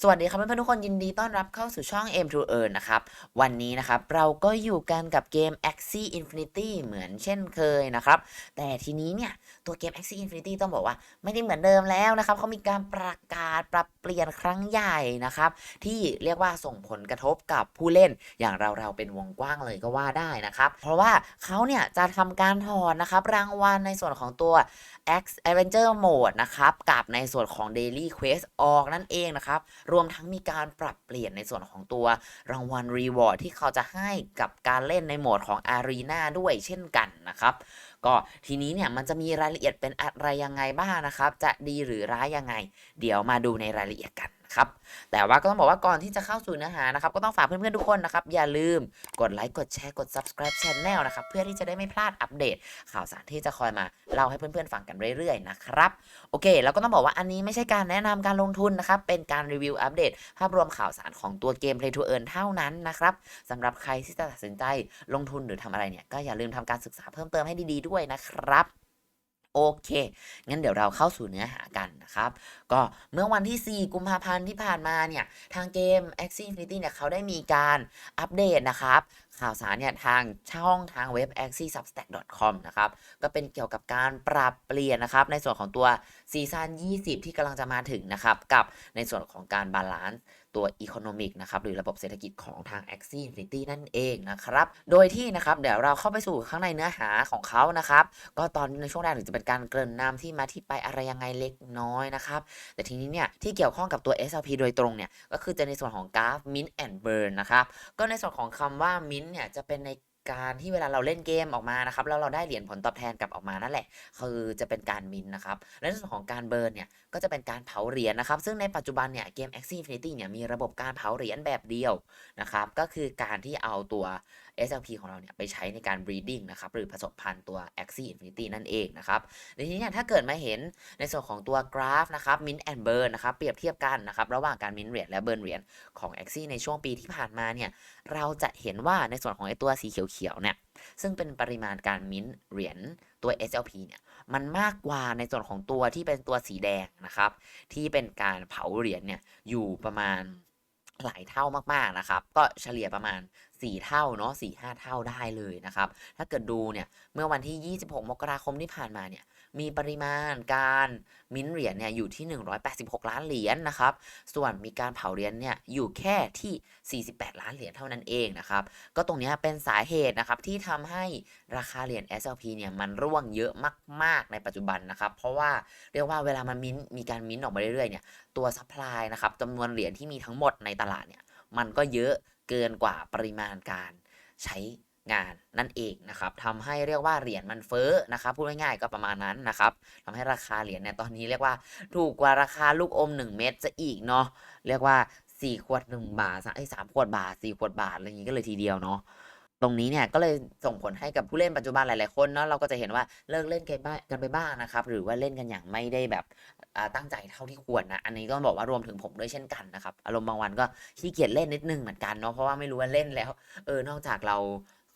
สวัสดีครับเพื่อนๆทุกคนยินดีต้อนรับเข้าสู่ช่อง M to Earn นะครับ วันนี้นะครับเราก็อยู่กันกับเกม Axie Infinity เหมือนเช่นเคยนะครับ แต่ทีนี้เนี่ย ตัวเกม Axie Infinity ต้องบอกว่าไม่ได้เหมือนเดิมแล้วนะครับเขามีการประกาศปรับเปลี่ยนครั้งใหญ่นะครับ ที่เรียกว่าส่งผลกระทบกับผู้เล่นอย่างเราเราเป็นวงกว้างเลยก็ว่าได้นะครับ เพราะว่าเขาเนี่ยจะทำการถอนนะครับรางวัลในส่วนของตัว X Adventure Mode นะครับกับในส่วนของ Daily Quest ออกนั่นเองนะครับรวมทั้งมีการปรับเปลี่ยนในส่วนของตัวรางวัลรีวอร์ดที่เขาจะให้กับการเล่นในโหมดของอารีนาด้วยเช่นกันนะครับก็ทีนี้เนี่ยมันจะมีรายละเอียดเป็นอะไรยังไงบ้างนะครับ จะดีหรือร้ายยังไง เดี๋ยวมาดูในรายละเอียดกัน นะครับแต่ว่าก็ต้องบอกว่าก่อนที่จะเข้าสู่เนื้อหานะครับก็ต้องฝากเพื่อนๆทุกคนนะครับอย่าลืมกดไลค์กดแชร์กด subscribe channel นะครับเพื่อที่จะได้ไม่พลาดอัปเดต ข่าวสารที่จะคอยมาเล่าให้เพื่อนๆฟังกันเรื่อยๆนะครับโอเคแล้วก็ต้องบอกว่าอันนี้ไม่ใช่การแนะนำการลงทุนนะครับเป็นการรีวิวอัปเดต ภาพรวมข่าวสารของตัวเกม Play to Earn เท่านั้นนะครับสำหรับใครที่จะตัดสินใจลงทุนหรือทำอะไรเนี่ยก็อย่าลืมทำการศึกษาเพิ่มเติมให้ดีๆด้วยนะครับ โอเค งั้นเดี๋ยวเราเข้าสู่เนื้อหากันนะครับ ก็เมื่อวันที่ 4 กุมภาพันธ์ที่ผ่านมาเนี่ย ทางเกม Axie Infinity เนี่ยเขาได้มีการอัปเดตนะครับ ข่าวสารเนี่ยทางช่องทางเว็บ axiesubstack.com นะครับ ก็เป็นเกี่ยวกับการปรับเปลี่ยนนะครับ ในส่วนของตัวซีซั่น 20 ที่กำลังจะมาถึงนะครับ กับในส่วนของการบาลานซ์ ตัว Economic นะครับหรือระบบเศรษฐกิจของทาง Axie Infinity นั่นเองนะครับ โดยที่นะครับเดี๋ยวเราเข้าไปสู่ข้างในเนื้อหาของเขานะครับ ก็ตอนในช่วงแรกถึงจะเป็นการเกริ่นนำที่มาที่ไปอะไรยังไงเล็กน้อยนะครับ แต่ทีนี้เนี่ยที่เกี่ยวข้องกับตัว SLP โดยตรงเนี่ยก็คือจะในส่วนของกราฟ Mint and Burn นะครับ ก็ในส่วนของคำว่า Mint เนี่ยจะเป็นใน การที่เวลาเราเล่นเกมออกมานะครับแล้วเราได้เหรียญผลตอบแทนกลับออกมานั่นแหละ คือจะเป็นการมินนะครับและในส่วนของการเบิร์นเนี่ยก็จะเป็นการเผาเหรียญนะครับ ซึ่งในปัจจุบันเนี่ยเกม Axie Infinity เนี่ยมีระบบการเผาเหรียญแบบเดียวนะครับก็คือการที่เอาตัว SLP ของเราเนี่ยไปใช้ในการ breeding นะครับหรือผสมพันธุ์ตัว Axie Infinity นั่นเองนะครับในทีนี้เนี่ยถ้าเกิดมาเห็นในส่วนของตัวกราฟนะครับ mint and burn นะครับเปรียบเทียบกันนะครับระหว่างการ mint เหรียญและ burn เหรียญของ Axie ในช่วงปีที่ผ่านมาเนี่ยเราจะเห็นว่าในส่วนของไอ้ตัวสีเขียวๆเนี่ยซึ่งเป็นปริมาณการมิ้นเหรียญตัว SLP เนี่ยมันมากกว่าในส่วนของตัวที่เป็นตัวสีแดงนะครับ ที่เป็นการเผาเหรียญเนี่ยอยู่ประมาณ หลายเท่ามากๆนะครับ ก็เฉลี่ยประมาณ 4 เท่าเนาะ4 5 เท่าได้เลยนะครับ ถ้าเกิดดูเนี่ย เมื่อวันที่ 26 มกราคมที่ผ่านมาเนี่ย มีปริมาณการมิ้นท์เหรียญเนี่ยอยู่ที่ 186 ล้านเหรียญนะครับ ส่วนมีการเผาเหรียญเนี่ยอยู่แค่ที่ 48 ล้านเหรียญเท่านั้นเองนะครับ ก็ตรงนี้เป็นสาเหตุนะครับที่ทำให้ราคาเหรียญ SLP เนี่ยมันร่วงเยอะมาก ๆ ในปัจจุบันนะครับ เพราะว่าเรียกว่าเวลามันมิ้นท์มีการมิ้นท์ออกมาเรื่อยๆเนี่ยตัวซัพพลายนะครับจำนวนเหรียญที่มีทั้งหมดในตลาดเนี่ยมันก็เยอะเกินกว่าปริมาณการใช้ งานนั่นเองนะครับทำให้เรียกว่าเหรียญมันเฟ้อนะครับพูดง่ายๆก็ประมาณนั้นนะครับทำให้ราคาเหรียญเนี่ยตอนนี้เรียกว่าถูกกว่าราคาลูกอม 1 เม็ดจะอีกเนาะเรียกว่า4ขวด1บาทไอ้สามขวดบาท4ขวดบาทอะไรอย่างนี้ก็เลยทีเดียวเนาะตรงนี้เนี่ยก็เลยส่งผลให้กับผู้เล่นปัจจุบันหลายๆคนเนาะเราก็จะเห็นว่าเลิกเล่นกันบ้ากันไปบ้างนะครับ หรือว่าเล่นกันอย่างไม่ได้แบบตั้งใจเท่าที่ควรนะอันนี้ก็บอกว่ารวมถึงผมด้วยเช่นกันนะครับอารมณ์บางวันก็ขี้เกียจเล่นนิดนึงเหมือนกันเนาะเพราะว่าไม่รู้ว่าเล่นแล้ว เออนอกจากเรา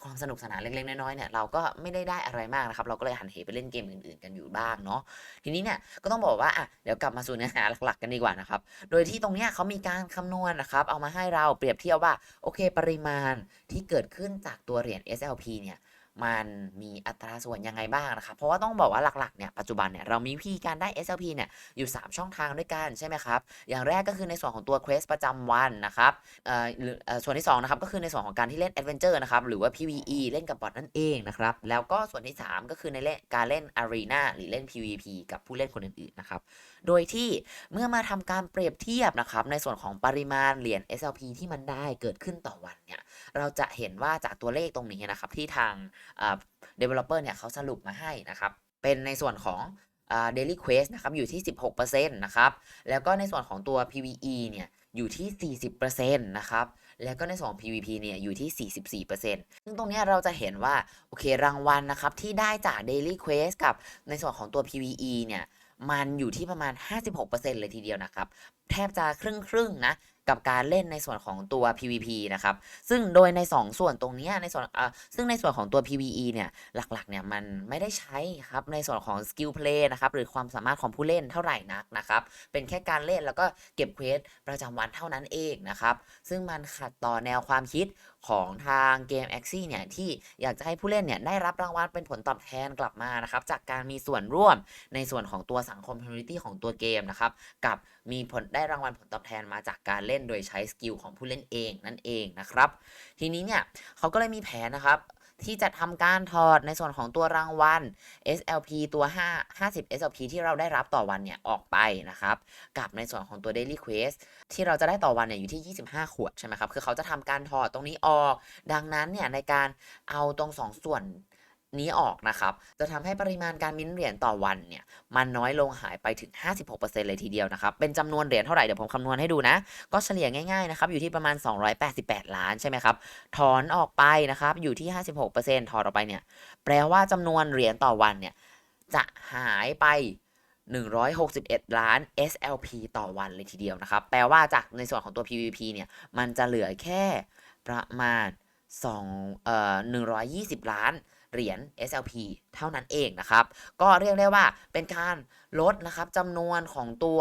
ความสนุกสนานเล็กๆน้อยๆเนี่ยเราก็ไม่ได้ได้อะไรมากนะครับ เราก็เลยหันเหไปเล่นเกมอื่นๆ กันอยู่บ้างเนาะทีนี้เนี่ยก็ต้องบอกว่าอะเดี๋ยวกลับมาสู่เนื้อหาหลักๆ กันดีกว่านะครับ โดยที่ตรงเนี้ยเขามีการคำนวณนะครับ เอามาให้เราเปรียบเทียบว่าโอเค ปริมาณที่เกิดขึ้นจากตัวเหรียญ SLP เนี่ย มันมีอัตราส่วนยังไงบ้างนะครับเพราะว่าต้องบอกว่าหลักๆเนี่ยปัจจุบันเนี่ยเรามีวิธีการได้ SLP เนี่ยอยู่ 3 ช่องทางด้วยกันใช่ไหมครับ อย่างแรกก็คือในส่วนของตัว Quest ประจำวันนะครับส่วนที่2นะครับก็คือในส่วนของการที่เล่น Adventure นะครับหรือว่า PVE เล่นกับบอทนั่นเองนะครับ แล้วก็ส่วนที่ 3 ก็คือในเล่นการเล่น Arena หรือเล่น PVP กับผู้เล่นคนอื่นๆนะครับโดยที่เมื่อมาทำการเปรียบเทียบนะครับในส่วนของปริมาณเหรียญ SLP ที่มันได้เกิดขึ้นต่อวันเนี่ยเราจะเห็นว่าจากตัวเลขตรงนี้นะครับที่ทางอ่า developer เนี่ยเขาสรุปมาให้นะครับ เป็นในส่วนของอ่า daily quest นะครับอยู่ที่ 16%นะครับ แล้วก็ในส่วนของตัว PVE เนี่ยอยู่ที่ 40%นะครับ แล้วก็ในส่วนของ PVP เนี่ยอยู่ที่ 44%ซึ่งตรงนี้เราจะเห็นว่า โอเครางวัลนะครับ ที่ได้จาก daily quest กับในส่วนของตัว PVE เนี่ย มันอยู่ที่ประมาณ 56%เลยทีเดียวนะครับ แทบจะครึ่งครึ่งๆนะ กับการเล่นในส่วนของตัว PVP นะครับ ซึ่งโดยใน 2 ส่วนตรงนี้ในส่วนอ่าซึ่งในส่วนของตัว PVE เนี่ย หลักๆ เนี่ย มันไม่ได้ใช้ครับ ในส่วนของสกิลเพลย์นะครับ หรือความสามารถของผู้เล่นเท่าไหร่นักนะครับ เป็นแค่การเล่นแล้วก็เก็บเควสประจำวันเท่านั้นเองนะครับ ซึ่งมันขัดต่อแนวความคิดของทางเกม a x i เนี่ยที่อยากจะให้ผู้เล่นเนี่ยได้รับรางวัลเป็นผลตอบแทนกลับมานะครับจากการมีส่วนร่วมในส่วนของตัวสังคมคอมมูนิตี้ของตัวเกมนะครับกับมีผลได้รางวัลผลตอบแทนมาจากการเล่นโดยใช้สกิลของผู้เล่นเองนั่นเองนะครับทีนี้เนี่ยเขาก็เลยมีแผนนะครับ ที่จะทำการถอดในส่วนของตัวรางวัล SLP ตัว 5 50 SLP ที่เราได้รับต่อวันเนี่ยออกไปนะครับ กับในส่วนของตัว Daily Quest ที่เราจะได้ต่อวันเนี่ยอยู่ที่ 25 ขวดใช่ไหมครับ คือเขาจะทำการถอดตรงนี้ออก ดังนั้นเนี่ยในการเอาตรง 2 ส่วน นี้ออกนะครับ จะทำให้ปริมาณการมิ้นเหรียญต่อวันเนี่ยมันน้อยลงหายไปถึง 56%เลยทีเดียวนะครับ เป็นจำนวนเหรียญเท่าไหร่ เดี๋ยวผมคำนวณให้ดูนะ ก็เฉลี่ยง่ายๆนะครับ อยู่ที่ประมาณ 288 ล้านใช่ไหมครับ ถอนออกไปนะครับ อยู่ที่ 56%ถอนออกไปเนี่ย แปลว่าจำนวนเหรียญต่อวันเนี่ยจะหายไป161 ล้าน SLP ต่อวันเลยทีเดียวนะครับ แปลว่าจากในส่วนของตัว PVP เนี่ย มันจะเหลือแค่ประมาณ2เอ่อ120 ล้าน เหรียญ SLP เท่านั้นเองนะครับ ก็เรียกได้ว่าเป็นการลดนะครับจำนวนของตัว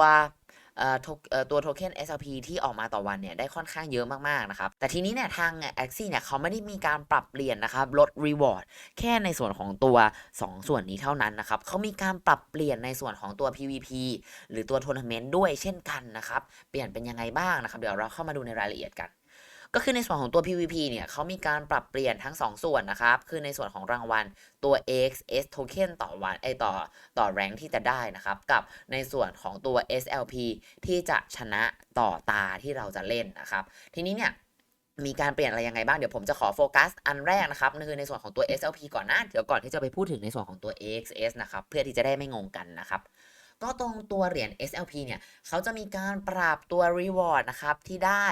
ตัวโทเค็น SLP ที่ออกมาต่อวันเนี่ยได้ค่อนข้างเยอะมากๆนะครับ แต่ทีนี้เนี่ยทาง Axie เนี่ยเขาไม่ได้มีการปรับเปลี่ยนนะครับลด reward แค่ในส่วนของตัว 2 ส่วนนี้เท่านั้นนะครับเขามีการปรับเปลี่ยนในส่วนของตัว PVP หรือตัวทัวร์นาเมนต์ด้วยเช่นกันนะครับ เปลี่ยนเป็นยังไงบ้างนะครับ เดี๋ยวเราเข้ามาดูในรายละเอียดกัน ก็คือในส่วนของตัว PVP เนี่ยเขามีการปรับเปลี่ยนทั้ง 2 ส่วนนะครับ คือในส่วนของรางวัลตัว XS token ต่อวันไอต่อต่อแรงที่จะได้นะครับ กับในส่วนของตัว SLP ที่จะชนะต่อตาที่เราจะเล่นนะครับ ทีนี้เนี่ยมีการเปลี่ยนอะไรยังไงบ้าง เดี๋ยวผมจะขอโฟกัสอันแรกนะครับนั่นคือในส่วนของตัว SLP ก่อนนะเดี๋ยวก่อนที่จะไปพูดถึงในส่วนของตัว AXS นะครับ เพื่อที่จะได้ไม่งงกันนะครับ ก็ตรงตัวเหรียญ SLP เนี่ยเขาจะมีการปรับตัว reward นะครับที่ได้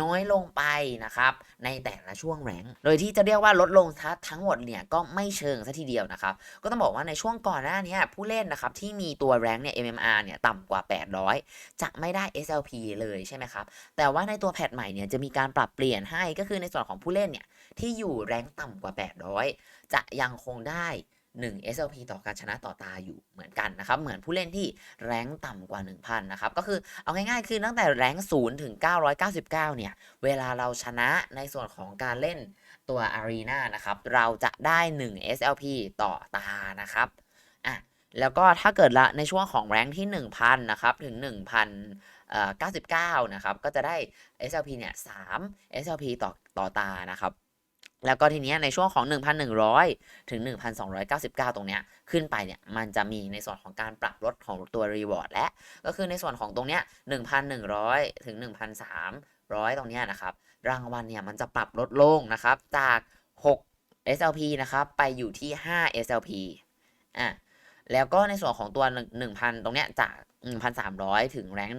น้อยลงไปนะครับในแต่ละช่วงแรงโดยที่จะเรียกว่าลดลงทั้งหมดเนี่ยก็ไม่เชิงซะทีเดียวนะครับก็ต้องบอกว่าในช่วงก่อนหน้านี้ผู้เล่นนะครับที่มีตัวแรงเนี่ย MMR เนี่ยต่ำกว่า 800 จะไม่ได้ SLP เลยใช่ไหมครับแต่ว่าในตัวแพทใหม่เนี่ยจะมีการปรับเปลี่ยนให้ก็คือในส่วนของผู้เล่นเนี่ยที่อยู่แรงต่ำกว่า 800 จะยังคงได้ 1 SLP ต่อการชนะต่อตาอยู่เหมือนกันนะครับ เหมือนผู้เล่นที่แรงต่ำกว่า 1,000 นะครับ ก็คือเอาง่ายๆ คือตั้งแต่แรง0ถึง 999 เนี่ย เวลาเราชนะในส่วนของการเล่นตัว Arena นะครับ เราจะได้ 1 SLP ต่อตานะครับอะแล้วก็ถ้าเกิดละในช่วงของแรงที่ 1,000 นะครับ ถึง 1,000เอ่อ99 นะครับ ก็จะได้ SLP เนี่ย3 SLP ต่อต่อตานะครับ แล้วก็ทีนี้ในช่วงของ 1,100 ถึง 1,299 ตรงเนี้ยขึ้นไปเนี่ยมันจะมีในส่วนของการปรับลดของตัว reward และ ก็คือในส่วนของตรงเนี้ย1,100 ถึง 1,300 ตรงเนี้ยนะครับ รางวัลเนี่ยมันจะปรับลดลงนะครับ จาก 6 SLP นะครับ ไปอยู่ที่ 5 SLP อะแล้วก็ในส่วนของตัว 1,000 ตรงเนี้ยจาก 1,300 ถึงแรง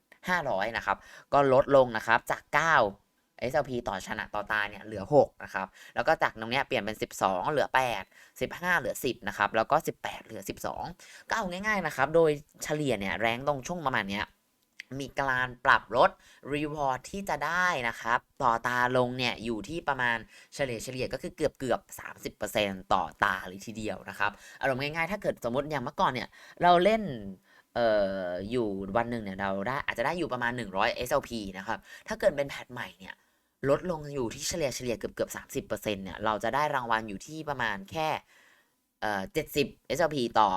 1,500 นะครับ ก็ลดลงนะครับจาก 9 SLP ต่อชนะต่อตาเนี่ยเหลือ 6 นะครับ แล้วก็จากตรงเนี้ยเปลี่ยนเป็น 12 เหลือ 8 15 เหลือ 10 นะครับ แล้วก็ 18 เหลือ 12 ก็เอาง่ายๆนะครับ โดยเฉลี่ยเนี่ยแรงตรงช่วงประมาณเนี้ยมีการปรับลด reward ที่จะได้นะครับ ต่อตาลงเนี่ย อยู่ที่ประมาณเฉลี่ยเฉลี่ยก็คือเกือบเกือบ 30%ต่อตาเลยทีเดียวนะครับอารมณ์ง่ายๆ ถ้าเกิดสมมติอย่างเมื่อก่อนเนี่ย เราเล่นเอ่ออยู่วันหนึ่งเนี่ย เราได้อาจจะได้อยู่ประมาณ 100 SLP นะครับ ถ้าเกิดเป็นแพทใหม่เนี่ย ลดลงอยู่ที่เฉลี่ยเฉลี่ยเกือบเกือบสามสิบเปอร์เซ็นต์เนี่ย เราจะได้รางวัลอยู่ที่ประมาณแค่เอ่อเจ็ดสิบ SLP ต่อ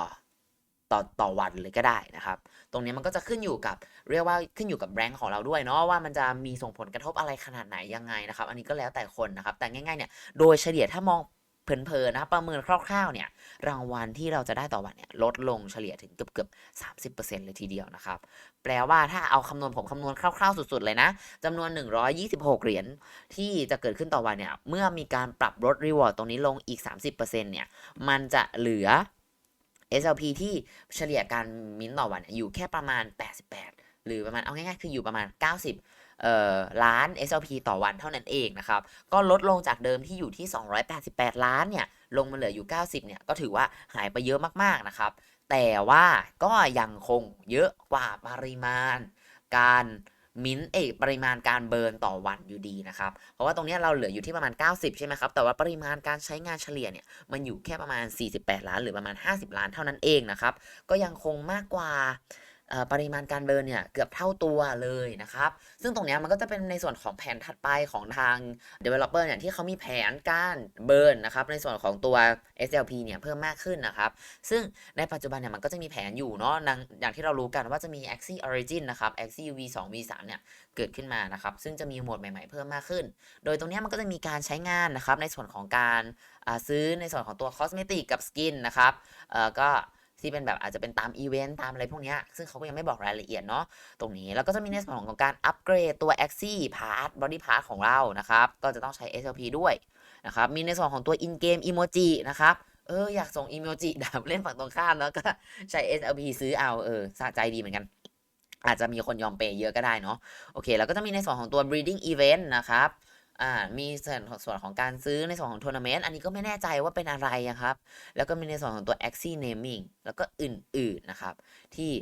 ต่อต่อวันเลยก็ได้นะครับ ตรงนี้มันก็จะขึ้นอยู่กับเรียกว่าขึ้นอยู่กับแรงของเราด้วยเนาะว่ามันจะมีส่งผลกระทบอะไรขนาดไหนยังไงนะครับ อันนี้ก็แล้วแต่คนนะครับ แต่ง่ายๆเนี่ยโดยเฉลี่ยถ้ามอง เพลินๆนะประเมินคร่าวๆเนี่ยรางวัลที่เราจะได้ต่อวันเนี่ยลดลงเฉลี่ยถึงเกือบเกือบสามสิบเปอร์เซ็นต์เลยทีเดียวนะครับ แปลว่าถ้าเอาคำนวณผมคำนวณคร่าวๆสุดๆเลยนะจำนวน 126 เหรียญที่จะเกิดขึ้นต่อวันเนี่ยเมื่อมีการปรับลด reward ตรงนี้ลงอีก 30%เนี่ยมันจะเหลือ SLP ที่เฉลี่ยการมิ้นต่อวันอยู่แค่ประมาณ 88 หรือประมาณเอาง่ายๆคืออยู่ประมาณ 90 ล้าน SLP ต่อวันเท่านั้นเองนะครับ ก็ลดลงจากเดิมที่อยู่ที่ 288 ล้านเนี่ย ลงมาเหลืออยู่ 90 เนี่ย ก็ถือว่าหายไปเยอะมากๆนะครับ แต่ว่าก็ยังคงเยอะกว่าปริมาณ การมิ้นเอกปริมาณการเบิร์นต่อวันอยู่ดีนะครับ เพราะว่าตรงนี้เราเหลืออยู่ที่ประมาณ 90 ใช่ไหมครับ แต่ว่าปริมาณการใช้งานเฉลี่ยเนี่ยมันอยู่แค่ประมาณ 48 ล้าน หรือประมาณ 50 ล้านเท่านั้นเองนะครับ ก็ยังคงมากกว่า ปริมาณการเบิร์นเนี่ยเกือบเท่าตัวเลยนะครับ ซึ่งตรงนี้มันก็จะเป็นในส่วนของแผนถัดไปของทาง developer เนี่ยที่เขามีแผนการเบิร์นนะครับในส่วนของตัว SLP เนี่ยเพิ่มมากขึ้นนะครับ ซึ่งในปัจจุบันเนี่ยมันก็จะมีแผนอยู่เนาะอย่างที่เรารู้กันว่าจะมี Axie Origin นะครับ Axie V2 V3 เนี่ยเกิดขึ้นมานะครับซึ่งจะมีโหมดใหม่ ๆ เพิ่มมากขึ้น โดยตรงนี้มันก็จะมีการใช้งานนะครับในส่วนของการซื้อในส่วนของตัวคอสเมติกกับสกินนะครับก็ ที่เป็นแบบอาจจะเป็นตามอีเวนต์ตามอะไรพวกเนี้ยซึ่งเขาก็ยังไม่บอกรายละเอียดเนาะตรงนี้ แล้วก็จะมีในส่วนของการอัปเกรดตัว Axie Part Body Part ของเรานะครับก็จะต้องใช้ SLP ด้วยนะครับมีในส่วนของตัว in game emoji นะครับเอออยากส่งอีโมจิดาบเล่นฝั่งตรงข้ามแล้วก็ใช้ SLP ซื้อเอาเออสะใจดีเหมือนกัน อาจจะมีคนยอมเปย์เยอะก็ได้เนาะโอเค แล้วก็จะมีในส่วนของตัว breeding event นะครับ อ่ามีส่วนของส่วนของการซื้อในส่วนของทัวร์นาเมนต์อันนี้ก็ไม่แน่ใจว่าเป็นอะไรนะครับ แล้วก็มีในส่วนของตัว a x i ซ Naming แล้วก็อื่นๆนะครับ ที่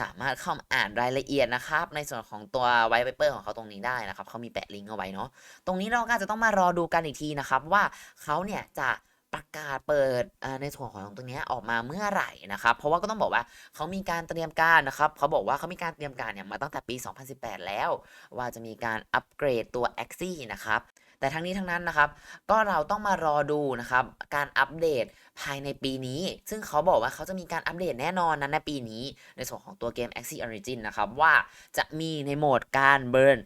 สามารถเข้ามาอ่านรายละเอียดนะครับ ในส่วนของตัวไวท์เปเปอร์ของเขาตรงนี้ได้นะครับเขามีแปะลิงก์เอาไว้เนาะตรงนี้เราก็จะต้องมารอดูกันอีกทีนะครับ ว่าเขาเนี่ยจะ ประกาศเปิดในส่วนของตรงนี้ออกมาเมื่อไหร่นะครับ เพราะว่าก็ต้องบอกว่าเขามีการเตรียมการนะครับเขาบอกว่าเขามีการเตรียมการเนี่ยมาตั้งแต่ปี 2018 แล้ว ว่าจะมีการอัปเกรดตัว a x i นะครับแต่ทั้งนี้ทั้งนั้นนะครับ ก็เราต้องมารอดูนะครับ การอัปเดตภายในปีนี้ ซึ่งเขาบอกว่าเขาจะมีการอัปเดตแน่นอนนะในปีนี้ ในส่วนของตัวเกม Axie Origin นะครับ ว่าจะมีในโหมดการเบิร์น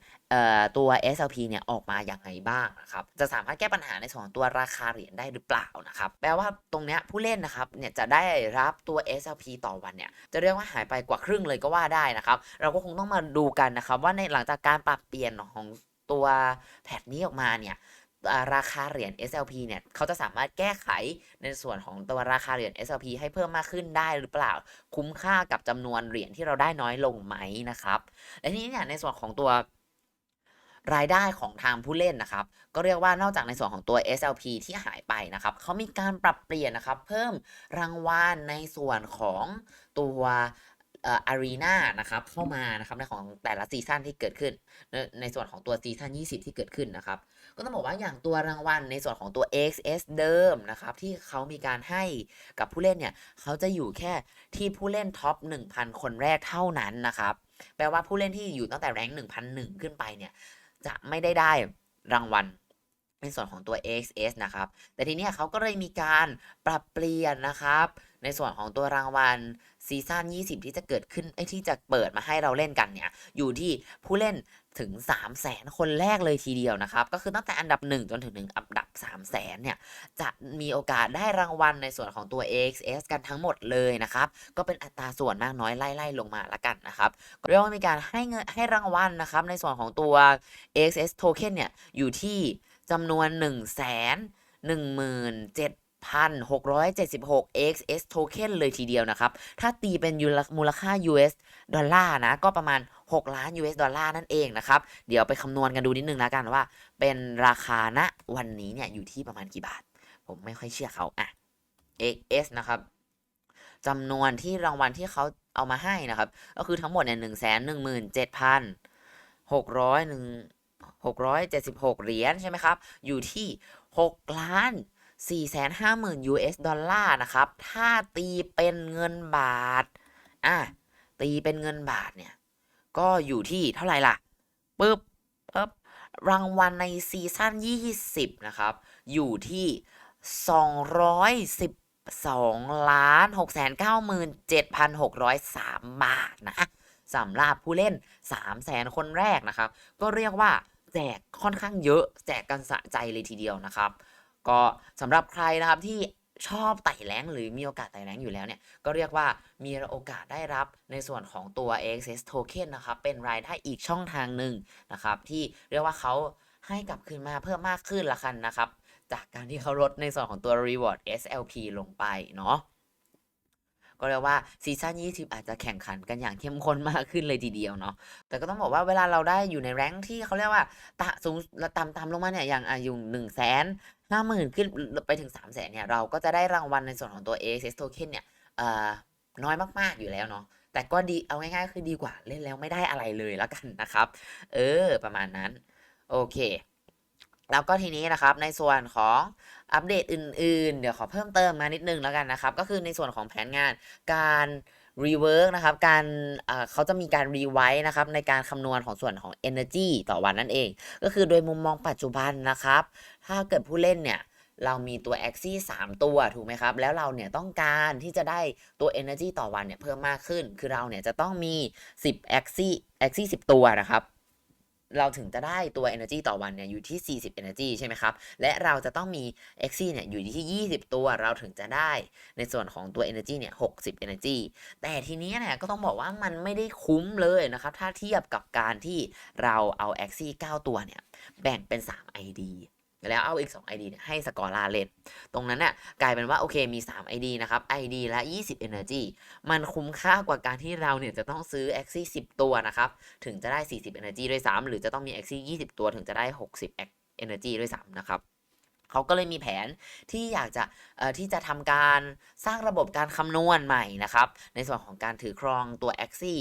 ตัว SLP เนี่ยออกมาอย่างไรบ้างนะครับ จะสามารถแก้ปัญหาในส่วนของตัวราคาเหรียญได้หรือเปล่านะครับ แปลว่าตรงเนี้ยผู้เล่นนะครับเนี่ยจะได้รับตัว SLP ต่อวันเนี่ยจะเรียกว่าหายไปกว่าครึ่งเลยก็ว่าได้นะครับ เราก็คงต้องมาดูกันนะครับ ว่าในหลังจากการปรับเปลี่ยนของตัวแพทนี้ออกมาเนี่ยราคาเหรียญ SLP เนี่ยเขาจะสามารถแก้ไขในส่วนของตัวราคาเหรียญ SLP ให้เพิ่มมากขึ้นได้หรือเปล่า คุ้มค่ากับจำนวนเหรียญที่เราได้น้อยลงไหมนะครับ และนี้เนี่ยในส่วนของตัว รายได้ของทางผู้เล่นนะครับ ก็เรียกว่านอกจากในส่วนของตัว SLP ที่หายไปนะครับเขามีการปรับเปลี่ยนนะครับ เพิ่มรางวัลในส่วนของตัวเอ่ออารีนานะครับเข้ามานะครับในของแต่ละซีซั่นที่เกิดขึ้น ในส่วนของตัวซีซั่น20 ที่เกิดขึ้นนะครับ ก็ต้องบอกว่าอย่างตัวรางวัลในส่วนของตัว XS เดิมนะครับที่เขามีการให้กับผู้เล่นเนี่ยเขาจะอยู่แค่ที่ผู้เล่นท็อป 1,000 คนแรกเท่านั้นนะครับ แปลว่าผู้เล่นที่อยู่ตั้งแต่แรง1,001 ขึ้นไปเนี่ย จะไม่ได้ได้รางวัลในส่วนของตัว XS นะครับ แต่ทีนี้เขาก็เลยมีการปรับเปลี่ยนนะครับ ในส่วนของตัวรางวัล ซีซั่น20 ที่จะเกิดขึ้นไอ้ยที่จะเปิดมาให้เราเล่นกันเนี่ยอยู่ที่ผู้เล่นถึง 3 0 0แสนคนแรกเลยทีเดียวนะครับ ก็คือตั้งแต่อันดับ 1 จนถึงถึงอันดับ 3 0 0แสนเนี่ย จะมีโอกาสได้รางวัลในส่วนของตัว AXS กันทั้งหมดเลยนะครับ ก็เป็นอัตราส่วนมากน้อยไล่ๆลงมาละกันนะครับเรียกว่ามีการให้เงินให้รางวัลนะครับ ในส่วนของตัว AXS token เนี่ยอยู่ที่จำนวน1 1 7 676 XS token เลยทีเดียวนะครับ ถ้าตีเป็นมูลค่า US ดอลลาร์นะ ก็ประมาณ 6 ล้าน US ดอลลาร์นั่นเองนะครับ เดี๋ยวไปคำนวณกันดูนิดนึงแล้วกันว่า เป็นราคาณวันนี้เนี่ยอยู่ที่ประมาณกี่บาท ผมไม่ค่อยเชื่อเขาอะ XS นะครับจำนวนที่รางวัลที่เขาเอามาให้นะครับ ก็คือทั้งหมดเนี่ยหนึ่งแสนหนึ่งหมื่นเจ็ดพันหกร้อยหนึ่งหกร้อยเจ็ดสิบหกเหรียญใช่ไหมครับ อยู่ที่หกล้าน สี่แสนห้าหมื่น US ดอลลาร์นะครับ ถ้าตีเป็นเงินบาท อะ ตีเป็นเงินบาทเนี่ย ก็อยู่ที่เท่าไหร่ล่ะ ปึ๊บปึ๊บรางวัลในซีซั่น 20 นะครับ อยู่ที่ 212ล้าน697,603 บาทนะสำหรับผู้เล่น 300,000 คนแรกนะครับ ก็เรียกว่าแจกค่อนข้างเยอะ แจกกันสะใจเลยทีเดียวนะครับ ก็สำหรับใครนะครับที่ชอบไต่แรงหรือมีโอกาสไต่แรงอยู่แล้วเนี่ย ก็เรียกว่ามีโอกาสได้รับในส่วนของตัว AXS token นะครับ เป็นรายได้อีกช่องทางหนึ่งนะครับ ที่เรียกว่าเขาให้กลับคืนมาเพิ่มมากขึ้นละกันนะครับ จากการที่เขาลดในส่วนของตัว reward SLP ลงไปเนาะ ก็เรียกว่าซีซั่น20 อาจจะแข่งขันกันอย่างเข้มข้นมากขึ้นเลยทีเดียวเนาะแต่ก็ต้องบอกว่าเวลาเราได้อยู่ในแรงที่เขาเรียกว่าตะสูงต่ำต่ำลงมาเนี่ยอย่างอายุหนึ่งแสนห้าหมื่นขึ้นไปถึงสามแสนเนี่ยเราก็จะได้รางวัลในส่วนของตัว AXS token เนี่ยเอ่อน้อยมากๆอยู่แล้วเนาะแต่ก็ดีเอาง่ายๆคือดีกว่าเล่นแล้วไม่ได้อะไรเลยแล้วกันนะครับ เออ ประมาณนั้น โอเค แล้วก็ทีนี้นะครับในส่วนของอัปเดตอื่น ๆ เดี๋ยวขอเพิ่มเติมมานิดนึงแล้วกันนะครับ ก็คือในส่วนของแผนงานการรีเวิร์กนะครับการเขาจะมีการรีไวซ์นะครับในการคำนวณของส่วนของ Energy ต่อวันนั่นเอง ก็คือโดยมุมมองปัจจุบันนะครับ ถ้าเกิดผู้เล่นเนี่ยเรามีตัว a x i 3 ตัวถูกไหมครับ แล้วเราเนี่ยต้องการที่จะได้ตัว Energy ต่อวันเนี่ยเพิ่มมากขึ้น คือเราเนี่ยจะต้องมี 10 a x i a x i 10 ตัวนะครับ เราถึงจะได้ตัว Energy ต่อวันเนี่ยอยู่ที่ 40 Energy ใช่ไหมครับ และเราจะต้องมี x เนี่ยอยู่ที่ 20 ตัวเราถึงจะได้ในส่วนของตัว Energy เนี่ย 60 Energy แต่ทีนี้เนี่ยก็ต้องบอกว่ามันไม่ได้คุ้มเลยนะครับ ถ้าเทียบกับการที่เราเอา x 9 ตัวเนี่ย แบ่งเป็น 3 ID แล้วเอาอีก 2 ID เนี่ยให้สกอร์ลาเล่น ตรงนั้นน่ะกลายเป็นว่าโอเคมี 3 ID นะครับ ID ละ 20 Energy มันคุ้มค่ากว่าการที่เราเนี่ยจะต้องซื้อ a x i 10 ตัวนะครับ ถึงจะได้ 40 Energy ด้วยซ้ำหรือจะต้องมี a x i 20 ตัวถึงจะได้ 60 Energy ด้วยซ้ำนะครับเขาก็เลยมีแผนที่อยากจะที่จะทำการสร้างระบบการคำนวณใหม่นะครับ ในส่วนของการถือครองตัว a x i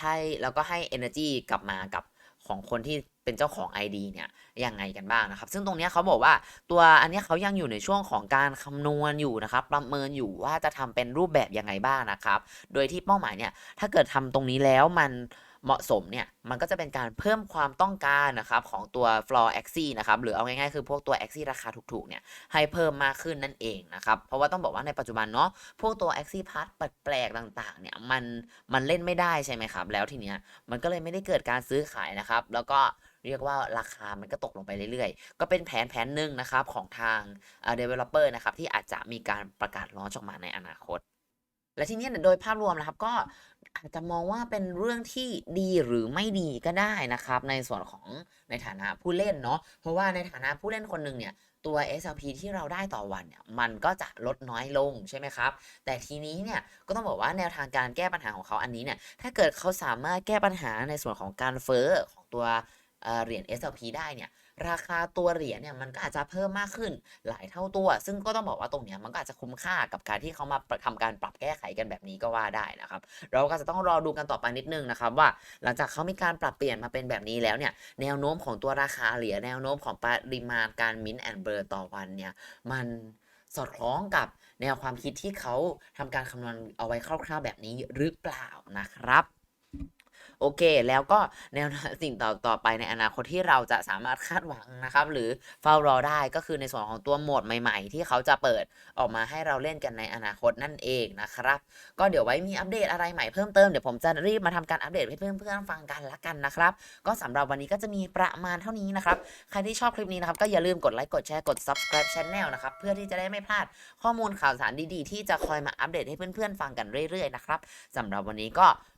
ให้แล้วก็ให้ Energy กลับมากับ ของคนที่เป็นเจ้าของ ID เนี่ยยังไงกันบ้างนะครับ ซึ่งตรงนี้เขาบอกว่าตัวอันนี้เขายังอยู่ในช่วงของการคำนวณอยู่นะครับ ประเมินอยู่ว่าจะทำเป็นรูปแบบยังไงบ้างนะครับ โดยที่เป้าหมายเนี่ยถ้าเกิดทำตรงนี้แล้วมัน เหมาะสมเนี่ยมันก็จะเป็นการเพิ่มความต้องการนะครับของตัว floor axis นะครับหรือเอาง่ายๆคือพวกตัว axis ราคาถูกๆเนี่ยให้เพิ่มมากขึ้นนั่นเองนะครับเพราะว่าต้องบอกว่าในปัจจุบันเนาะพวกตัว axis part แปลกๆต่างๆเนี่ยมันมันเล่นไม่ได้ใช่ไหมครับแล้วทีเนี้ยมันก็เลยไม่ได้เกิดการซื้อขายนะครับแล้วก็เรียกว่าราคามันก็ตกลงไปเรื่อยๆ ก็เป็นแผนแผนหนึ่งนะครับของทาง developer นะครับที่อาจจะมีการประกาศลอนออกมาในอนาคตและทีเนี้ยโดยภาพรวมนะครับก็ อาจจะมองว่าเป็นเรื่องที่ดีหรือไม่ดีก็ได้นะครับ ในส่วนของในฐานะผู้เล่นเนาะเพราะว่าในฐานะผู้เล่นคนหนึ่งเนี่ยตัว SLP ที่เราได้ต่อวันเนี่ยมันก็จะลดน้อยลงใช่ไหมครับ แต่ทีนี้เนี่ยก็ต้องบอกว่าแนวทางการแก้ปัญหาของเขาอันนี้เนี่ยถ้าเกิดเขาสามารถแก้ปัญหาในส่วนของการเฟ้อของตัวเอ่อเหรียญ SLP ได้เนี่ย ราคาตัวเหรียญเนี่ยมันก็อาจจะเพิ่มมากขึ้นหลายเท่าตัว ซึ่งก็ต้องบอกว่าตรงเนี้ยมันก็อาจจะคุ้มค่ากับการที่เขามาทำการปรับแก้ไขกันแบบนี้ก็ว่าได้นะครับ เราก็จะต้องรอดูกันต่อไปนิดนึงนะครับว่า หลังจากเขามีการปรับเปลี่ยนมาเป็นแบบนี้แล้วเนี่ยแนวโน้มของตัวราคาเหรียญแนวโน้มของปริมาณการมินแอนเบอร์ต่อวันเนี่ยมันสอดคล้องกับแนวความคิดที่เขาทำการคำนวณเอาไว้คร่าวๆแบบนี้หรือเปล่านะครับ โอเค แล้วก็แนวสิ่งต่อต่อไปในอนาคตที่เราจะสามารถคาดหวังนะครับ หรือเฝ้ารอได้ก็คือในส่วนของตัวโหมดใหม่ ๆ ที่เขาจะเปิดออกมาให้เราเล่นกันในอนาคตนั่นเองนะครับ ก็เดี๋ยวไว้มีอัปเดตอะไรใหม่เพิ่มเติมเดี๋ยวผมจะรีบมาทำการอัปเดตให้เพื่อนๆฟังกันละกันนะครับ ก็สำหรับวันนี้ก็จะมีประมาณเท่านี้นะครับ ใครที่ชอบคลิปนี้นะครับก็อย่าลืมกดไลค์กดแชร์กด subscribe channel นะครับเพื่อที่จะได้ไม่พลาดข้อมูลข่าวสารดีๆ ที่จะคอยมาอัปเดตให้เพื่อนๆฟังกันเรื่อยๆนะครับสำหรับวันนี้ก็